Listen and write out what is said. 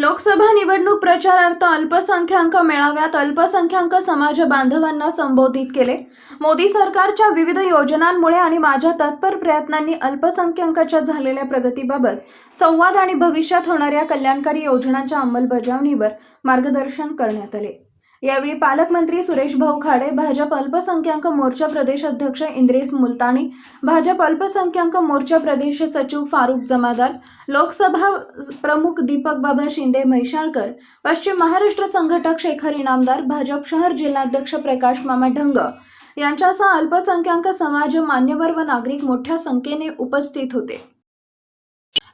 लोकसभा निवडणूक प्रचारार्थ अल्पसंख्याक मेळाव्यात अल्पसंख्याक समाज बांधवांना संबोधित केले. मोदी सरकारच्या विविध योजनांमुळे आणि माझ्या तत्पर प्रयत्नांनी अल्पसंख्याकाच्या झालेल्या प्रगतीबाबत संवाद आणि भविष्यात होणाऱ्या कल्याणकारी योजनांच्या अंमलबजावणीवर मार्गदर्शन करण्यात आले. यावेळी पालकमंत्री सुरेश भाऊ खाडे भाजप अल्पसंख्याक मोर्चा प्रदेश अध्यक्ष इंद्रेश मुलतानी भाजप अल्पसंख्याक मोर्चा प्रदेश सचिव फारुख जमादार लोकसभा प्रमुख दीपक बाबा शिंदे म्हैशाळकर पश्चिम महाराष्ट्र संघटक शेखर इनामदार भाजप शहर जिल्हाध्यक्ष प्रकाश मामा ढंग यांच्यासह अल्पसंख्याक समाज मान्यवर व नागरिक मोठ्या संख्येने उपस्थित होते.